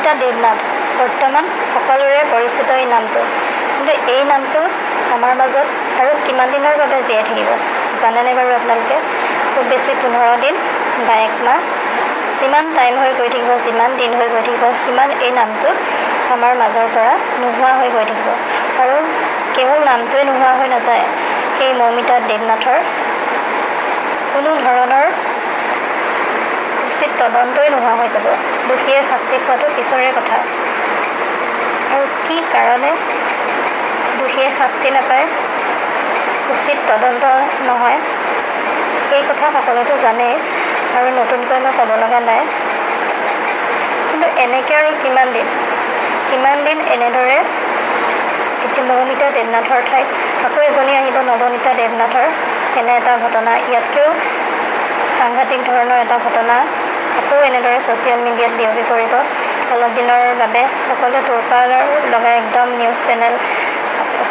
মৌমিতা দেৱনাথ। বৰ্তমান সকলোৰে পৰিচিত এই নামটো। কিন্তু এই নামটো আমাৰ মাজত আৰু কিমান দিনৰ বাবে জীয়াই থাকিব জানেনে বাৰু আপোনালোকে? খুব বেছি পোন্ধৰ দিন বা এক মাহ। যিমান টাইম হৈ গৈ থাকিব যিমান দিন হৈ গৈ থাকিব সিমান এই নামটো আমাৰ মাজৰ পৰা নোহোৱা হৈ গৈ থাকিব। আৰু কেৱল নামটোৱে নোহোৱা হৈ নাযায় সেই মৌমিতা দেৱনাথৰ কোনো ধৰণৰ উচিত তদন্তই নোহোৱা হৈ যাব। দোষীয়ে শাস্তি পোৱাটো পিছৰে কথা। আৰু কি কাৰণে দোষীয়ে শাস্তি নাপায়? উচিত তদন্ত নহয়। সেই কথা সকলোতো জানেই আৰু নতুনকৈ মই ক'ব লগা নাই। কিন্তু এনেকৈ আৰু কিমান দিন? কিমান দিন এনেদৰে এতিয়া মৌমিতা দেৱনাথৰ ঠাইত? আকৌ এজনী আহিব নৱনীতা দেৱনাথৰ। এনে এটা ঘটনা। ইয়াতকৈও সাংঘাতিক ধৰণৰ এটা ঘটনা। আকৌ এনেদৰে ছ'চিয়েল মিডিয়াত বিয়পি পৰিব অলপ দিনৰ বাবে সকলোৱে তোৰপাৰ লগাই একদম নিউজ চেনেল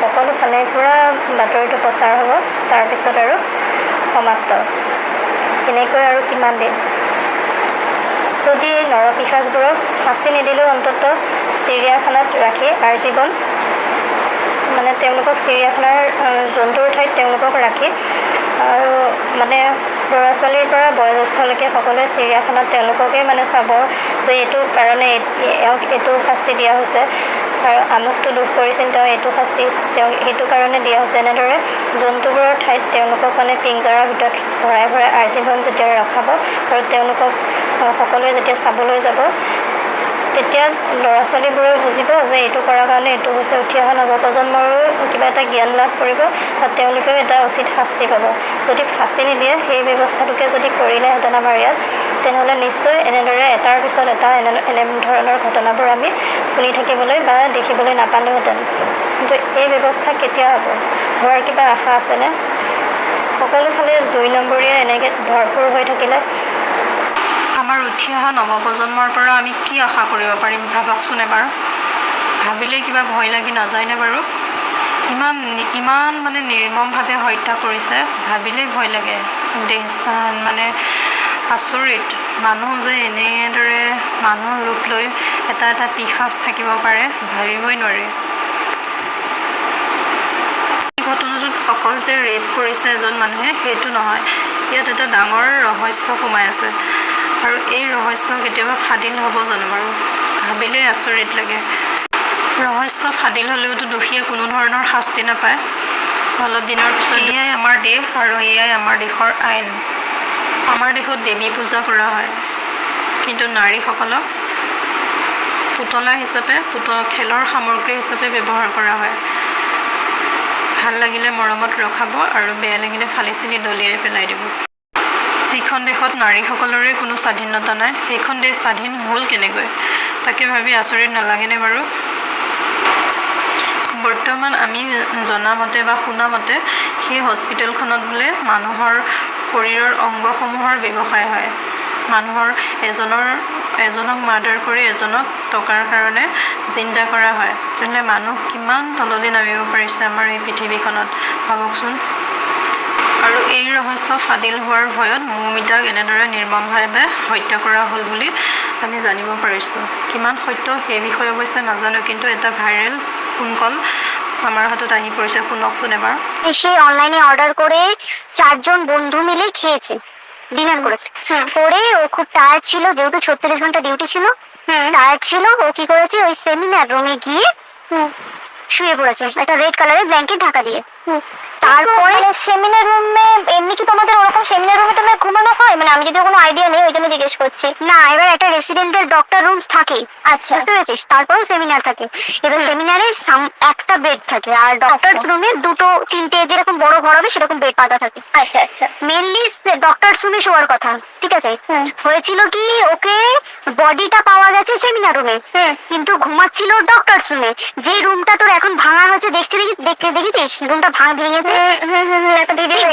সকলো ফালে পূৰা বাতৰিটো প্ৰচাৰ হ'ব। তাৰপিছত আৰু সমাপ্ত। এনেকৈ আৰু কিমান দিন? যদি নৰপিশাচবোৰক ফাঁচি নিদিলেও অন্তত চিৰিয়াখানাত ৰাখি আজীৱন মানে তেওঁলোকক চিৰিয়াখানাৰ জন্তুৰ ঠাইত তেওঁলোকক ৰাখি আৰু মানে ল'ৰা ছোৱালীৰ পৰা বয়োজ্যেষ্ঠলৈকে সকলোৱে চিৰিয়াখানাত তেওঁলোককে মানে চাব যে এইটো কাৰণে এওঁক এইটো শাস্তি দিয়া হৈছে আৰু আমুকটো দুখ কৰিছিল তেওঁ এইটো শাস্তি তেওঁক সেইটো কাৰণে দিয়া হৈছে। এনেদৰে জন্তুবোৰৰ ঠাইত তেওঁলোকক মানে পিঞ্জৰাৰ ভিতৰত ভৰাই ভৰাই আজীৱন যেতিয়া ৰখাব আৰু তেওঁলোকক সকলোৱে যেতিয়া চাবলৈ যাব তেতিয়া ল'ৰা ছোৱালীবোৰে বুজিব যে এইটো কৰাৰ কাৰণে এইটো হৈছে উঠি অহা নৱপ্ৰজন্মৰো কিবা এটা জ্ঞান লাভ কৰিব বা তেওঁলোকেও এটা উচিত শাস্তি পাব। যদি ফাঁচি নিদিয়ে সেই ব্যৱস্থাটোকে যদি কৰিলেহেঁতেন আমাৰ ইয়াত তেনেহ'লে নিশ্চয় এনেদৰে এটাৰ পিছত এটা এনে এনে ধৰণৰ ঘটনাবোৰ আমি শুনি থাকিবলৈ বা দেখিবলৈ নাপালোহেঁতেন। কিন্তু এই ব্যৱস্থা কেতিয়া হ'ব? হোৱাৰ কিবা আশা আছেনে? সকলোফালে দুই নম্বৰীয়া এনেকৈ ভৰপূৰ হৈ থাকিলে আমাৰ উঠি অহা নৱপ্ৰজন্মৰ পৰা আমি কি আশা কৰিব পাৰিম? ভাবকচোন এবাৰ। ভাবিলেই কিবা ভয় লাগি নাযায়নে বাৰু? ইমান ইমান মানে নিৰ্মমভাৱে হত্যা কৰিছে। ভাবিলেই ভয় লাগে। দেহ চান মানে আচৰিত। মানুহ যে এনেদৰে মানুহ ৰূপ লৈ এটা এটা পিশাচ থাকিব পাৰে ভাবিবই নোৱাৰি। ঘটনাটোত অকল যে ৰেপ কৰিছে এজন মানুহে সেইটো নহয়। ইয়াত এটা ডাঙৰ ৰহস্য সোমাই আছে। আৰু এই ৰহস্য কেতিয়াবা ফাদিল হ'ব জানো বাৰু? ভাবিলেই আচৰিত লাগে। ৰহস্য ফাদিল হ'লেওতো দোষীয়ে কোনো ধৰণৰ শাস্তি নাপায়। অলপ দিনৰ পিছত এয়াই আমাৰ দেশ আৰু এয়াই আমাৰ দেশৰ আইন। আমাৰ দেশত দেৱী পূজা কৰা হয়। কিন্তু নাৰীসকলক পুতলা হিচাপে পুত খেলৰ সামগ্ৰী হিচাপে ব্যৱহাৰ কৰা হয়। ভাল লাগিলে মৰমত ৰখাব আৰু বেয়া লাগিলে ফালি চিলি দলিয়াই পেলাই দিব। যিখন দেশত নাৰীসকলৰে কোনো স্বাধীনতা নাই সেইখন দেশ স্বাধীন হ'ল কেনেকৈ? তাকে ভাবি আচৰিত নালাগেনে বাৰু? বৰ্তমান আমি জনামতে বা শুনামতে সেই হস্পিটেলখনত বোলে মানুহৰ শৰীৰৰ অংগসমূহৰ ব্যৱসায় হয়। মানুহৰ এজনৰ এজনক মাৰ্ডাৰ কৰি এজনক টকাৰ কাৰণে চিন্তা কৰা হয়। তেনেহ'লে মানুহ কিমান তললৈ নামিব পাৰিছে আমাৰ এই পৃথিৱীখনত? ভাবকচোন। আৰু এই ৰহস্য ফাদিল হোৱাৰ ভয়ত মৌমিতাক এনেদৰে নিৰ্মমভাৱে হত্যা কৰা হ'ল বুলি আমি জানিব পাৰিছোঁ। কিমান সত্য সেই বিষয়ে অৱশ্যে নাজানো কিন্তু এটা ভাইৰেল ফোন কল আমাৰ হাতত আহি পৰিছে শুনকচোন এবাৰ। সে অনলাইনে অর্ডার করে চারজন বন্ধু মিলে খেয়েছে ডিনার করেছে। করে ও খুব টায়ার্ড ছিল যেহেতু ছত্রিশ ঘণ্টা ডিউটি ছিল। টায়ার্ড ছিল ও কি করেছে ওই সেমিনার রুমে গিয়ে শুয়ে পড়েছে, একটা রেড কালারের ব্ল্যাঙ্কেট ঢাকা দিয়ে। তারপরে সেমিনার রুমে এমনি কি তোমাদের ওরকম সেমিনার রুমে তোমার ঘুমানো হয়? মানে আমি যদি কোনো আইডিয়া নেই, ওই জন্য জিজ্ঞেস করছি না এবার একটা রেসিডেন্টের ডক্টর রুমস থাকে। আচ্ছা। বুঝতে পেরেছিস? তারপরেও সেমিনার থাকে। এবার সেমিনারে একটা বেড থাকে আর ডক্টরস রুমে দুটো তিনটে যেরকম বড় ঘর হবে সেরকম বেড পাতা থাকে। আচ্ছা আচ্ছা। মেনলি ডক্টরস রুমে শোয়ার কথা ঠিক আছে? হয়েছিল কি ওকে বডিটা পাওয়া গেছে সেমিনার রুমে কিন্তু ঘুমাচ্ছিল ডক্টরস রুমে যে রুমটা তোর এখন ভাঙা হয়েছে দেখছি দেখি দেখতে দেখেছিস? রুমটা ভাঙা ভেঙেছে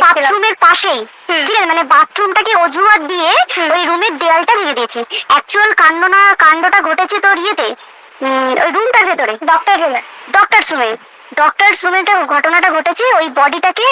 বাথরুমের পাশেই। ঠিক আছে? মানে বাথরুমটাকে অজুহাত দিয়ে ওই রুমের দেয়ালটা ভেঙে দিয়েছে। অ্যাকচুয়াল কাণ্ড না কাণ্ডটা ঘটেছে তোর ইয়েতে। ওই রুমটার ভেতরে ডক্টর রুমে ডক্টর রুমে ডক্টরস রুমে ঘটনাটা ঘটেছে ওই বডিটাকে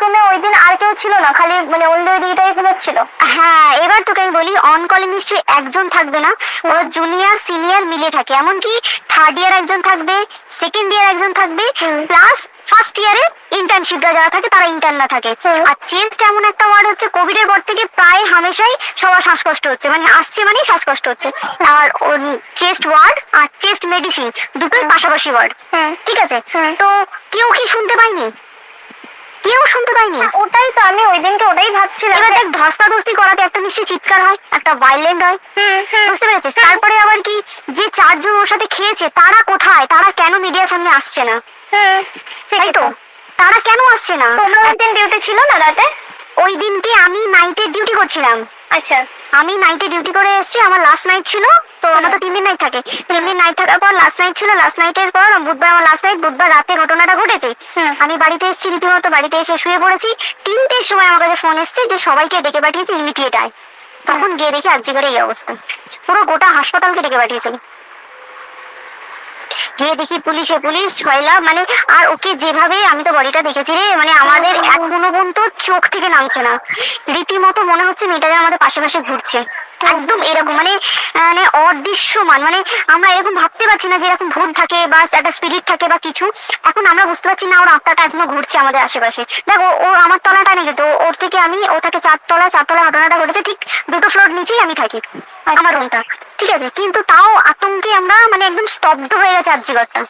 রুমে ওই দিন আর কেউ ছিল না খালি মানে ওই লেডিটাই ঘুমাচ্ছিল হ্যাঁ এবার তোকে আমি বলি অন কলে নিশ্চয়ই একজন থাকবে না। ওর জুনিয়র সিনিয়র মিলে থাকে। এমনকি থার্ড ইয়ার একজন থাকবে সেকেন্ড ইয়ার একজন থাকবে। প্লাস ফার্স্ট ইয়ারে ইন্টার্নশিপরা যারা থাকে তারা ইন্টার্ন না থাকে। আর চেস্ট এমন একটা ওয়ার্ড হচ্ছে কোভিড এর পর থেকে প্রায় হামেশাই সবার শ্বাসকষ্ট হচ্ছে। মানে আসছে মানে শ্বাসকষ্ট হচ্ছে। আর চেস্ট ওয়ার্ড আর চেস্ট মেডিসিন দুটোই পাশাপাশি ওয়ার্ড ঠিক আছে? তো কেউ কি শুনতে পায়নি? কেউ শুনতে পায়নি? ওটাই তো আমি ওই দিনকে ওটাই ভাবছিলাম। এবার দেখ ধস্তাধস্তি করাতে একটা নিশ্চয়ই চিৎকার হয় একটা ভাইলেন্ট হয়। বুঝতে পেরেছিস? তারপরে আবার কি যে চারজন ওর সাথে খেয়েছে তারা কোথায়? তারা কেন মিডিয়ার সামনে আসছে না? তাই তো? তারা কেন আসছে না? তোমরা ওই দিন ডিউটি ছিল না রাতে? ওই দিনকে আমি নাইটের ডিউটি করছিলাম। আচ্ছা। আমি নাইটে ডিউটি করে এসেছি আমার লাস্ট নাইট ছিল তো আমার তো তিন দিন নাইট থাকে। তিন দিন নাইট থাকার পর লাস্ট নাইট ছিল লাস্ট নাইটের পর বুধবার আমার লাস্ট নাইট বুধবার রাতে ঘটনাটা ঘটেছে। আমি বাড়িতে এসেছি রীতিমতো বাড়িতে এসে শুয়ে পড়েছি। তিনটের সময় আমার কাছে ফোন এসেছে যে সবাইকে ডেকে পাঠিয়েছে ইমিডিয়েট আয়। তখন গিয়ে দেখি আজকে করে এই অবস্থা। পুরো গোটা হাসপাতালকে ডেকে পাঠিয়েছিল। গিয়ে দেখি পুলিশে পুলিশ ছয়লা মানে আর ওকে যেভাবে আমি তো বডিটা দেখেছি রে মানে আমাদের এক গুণগুণ তো চোখ থেকে নামছে না। রীতিমতো মনে হচ্ছে মেয়েটা যেন আমাদের পাশে পাশে ঘুরছে। একদম এরকম মানে মানে অদৃশ্যমান মানে আমরা এরকম ভাবতে পারছি না যে এরকম ভূত থাকে বা একটা স্পিরিট থাকে বা কিছু। এখন আমরা বুঝতে পারছি না ওর আত্মাটা এখনও ঘুরছে আমাদের আশেপাশে। দেখো, ও আমার তলাটা নেই তো ওর থেকে আমি, ও থাকে চারতলা চারতলা ঘটনাটা ঘটেছে, ঠিক দুটো ফ্লোর নিচেই আমি থাকি, আমার রুমটা ঠিক আছে, কিন্তু তাও আতঙ্কে আমরা মানে একদম স্তব্ধ হয়ে গেছে আর্যিগরটা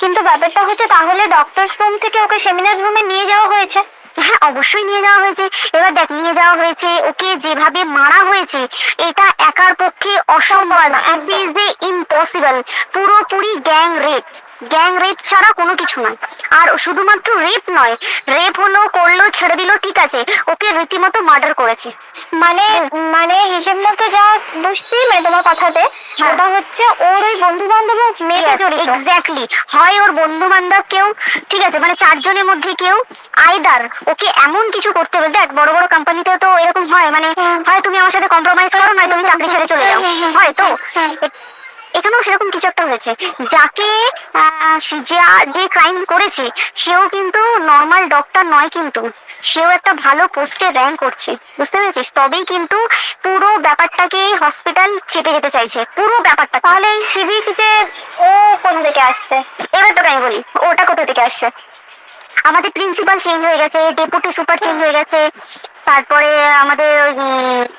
কিন্তু ব্যাপারটা হচ্ছে তাহলে ডক্টর রুম থেকে ওকে সেমিনার রুমে নিয়ে যাওয়া হয়েছে? হ্যাঁ অবশ্যই নিয়ে যাওয়া হয়েছে। এবার দেখ, নিয়ে যাওয়া হয়েছে, ওকে যেভাবে মারা হয়েছে, এটা একার পক্ষে অসম্ভব এ ইম্পসিবল পুরোপুরি গ্যাং রেপ গ্যাং রেপ ছাড়া কোনো কিছু নয়। আর শুধুমাত্র রেপ নয় রেপ হলো করল ছেড়ে দিল ঠিক আছে ওকে রীতিমতো মার্ডার করেছে। মানে মানে হিসেব মতো যা বুঝছি মানে তোমার কথাতে হ্যাঁ। ওটা হচ্ছে ওর ওই বন্ধু বান্ধব মেয়েটা জড়িত। এক্স্যাক্টলি হয় ওর বন্ধু বান্ধব কেউ ঠিক আছে মানে চারজনের মধ্যে কেউ আইদার ওকে এমন কিছু করতে বলতে দেখ বড় বড় কোম্পানিতে তো এরকম হয় মানে হয়। তুমি আমার সাথে কম্প্রোমাইজ করো নয় তুমি চাকরি ছেড়ে চলে যাও। হুম, হয় তো? এখানেও সেরকম কিছু একটা হয়েছে। যাকে যে ক্রাইম করেছে সেও কিন্তু নর্মাল ডক্টর নয় কিন্তু। সেও একটা ভালো পোস্টে র্যাঙ্ক করছে। বুঝতে পেরেছিস? তবেই কিন্তু পুরো ব্যাপারটাকে হসপিটাল চেপে যেতে চাইছে। পুরো ব্যাপারটা তাহলে এই সিভিক যে ও কোথা থেকে আসছে? এবার তোকে আমি বলি ওটা কোথা থেকে আসছে? আমাদের প্রিন্সিপাল চেঞ্জ হয়ে গেছে ডেপুটি সুপার চেঞ্জ হয়ে গেছে তারপরে আমাদের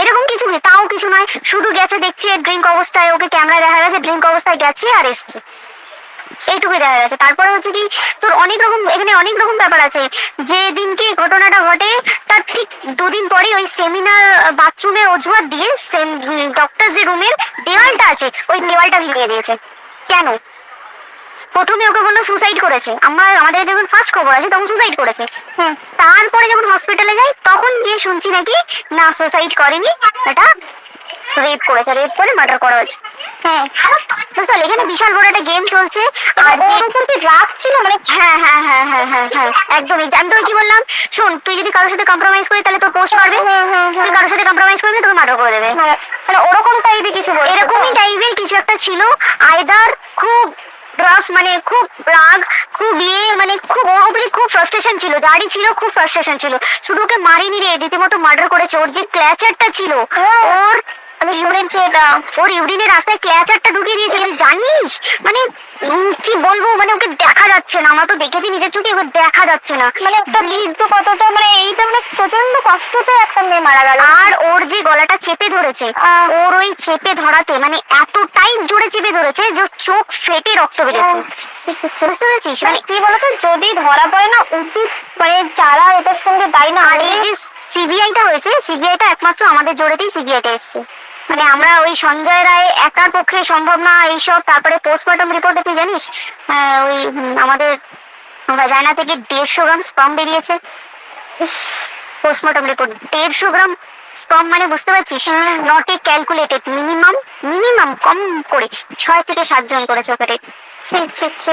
এরকম কিছু নেই, তাও কিছু নয়। শুধু গেছে, দেখছি ড্রিঙ্ক অবস্থায় ওকে ক্যামেরায় দেখা গেছে ড্রিঙ্ক অবস্থায় গেছে আর এসছে। এইটুকুই দেখা গেছে। তারপরে হচ্ছে কি, তোর অনেক রকম, এখানে অনেক রকম ব্যাপার আছে। যে দিনকে ঘটনাটা ঘটে, তার ঠিক দুদিন পরে ওই সেমিনার বাথরুমের অজুহাত দিয়ে ডক্টর যে রুমের দেওয়ালটা আছে, ওই দেওয়ালটা ভেঙে দিয়েছে। কেন? প্রথমে ওকে বলল সুসাইড করেছে। আমার আমাদের যখন ফার্স্ট খবর আছে তখন সুসাইড করেছে। তারপরে যখন হসপিটালে যাই তখন গিয়ে শুনছি নাকি না সুসাইড করেনি এটা রেপ করেছে রেপ করে মার্ডার করা হয়েছে। হুম। বুঝতে? এখানে বিশাল বড় একটা গেম চলছে। আর আর যে ওর উপর ছিল? মানে হ্যাঁ হ্যাঁ হ্যাঁ হ্যাঁ হ্যাঁ হ্যাঁ একদম আমি তোকে কি বললাম শোন তুই যদি কারোর সাথে কম্প্রোমাইজ করি তাহলে তোর পোস্ট করবে। তুই কারোর সাথে কম্প্রোমাইজ করবি তোকে মার্ডার করে দেবে। মানে ওরকম টাইপই কিছু এরকমই টাইপের কিছু একটা ছিল। আইদার খুব রাফ মানে খুব রাগ খুব ইয়ে মানে খুব ওর উপরে খুব ফ্রাস্ট্রেশন ছিল যারই ছিল খুব ফ্রাস্ট্রেশন ছিল। শুধু ওকে মারিনি রে রীতিমতো মার্ডার করেছে ওর যে ক্ল্যাচারটা ছিল হ্যাঁ। ওর আমি শুনেছি এটা ওর ইউরিনের রাস্তায় ক্ল্যাচারটা ঢুকিয়ে দিয়েছে জানিস? মানে কি বলব মানে ওকে দেখা যাচ্ছে না আমরা তো দেখেছি নিজের চোখে ওকে দেখা যাচ্ছে না। মানে একটা বৃদ্ধ কতটা মানে এইটা মানে প্রচণ্ড কষ্টতে একটা মেয়ে মারা গেল। আর ওর যে গলাটা চেপে ধরেছে। ওর ওই চেপে ধরাতে মানে এতটাই জোরে চেপে ধরেছে যে চোখ ফেটে রক্ত বেরিয়েছে। বুঝতে পেরেছিস? মানে কি বলতো যদি ধরা পড়ে না উচিত মানে যারা এটার সঙ্গে দায়ী না আর এই যে সিবিআইটা হয়েছে সিবিআইটা একমাত্র আমাদের জোরেতেই সিবিআইটা এসছে। মানে আমরা ওই সঞ্জয় রায় একার পক্ষে সম্ভব না এইসব তারপরে পোস্টমর্টম রিপোর্টে তুই জানিস? ওই আমাদের ভাজাইনা থেকে দেড়শো গ্রাম স্পাম বেরিয়েছে। পোস্টমর্টম রিপোর্ট দেড়শো গ্রাম স্পাম মানে বুঝতে পারছিস। Not a calculated minimum minimum কম করে ছয় থেকে সাতজন করেছে ওকে ছে ছে ছি।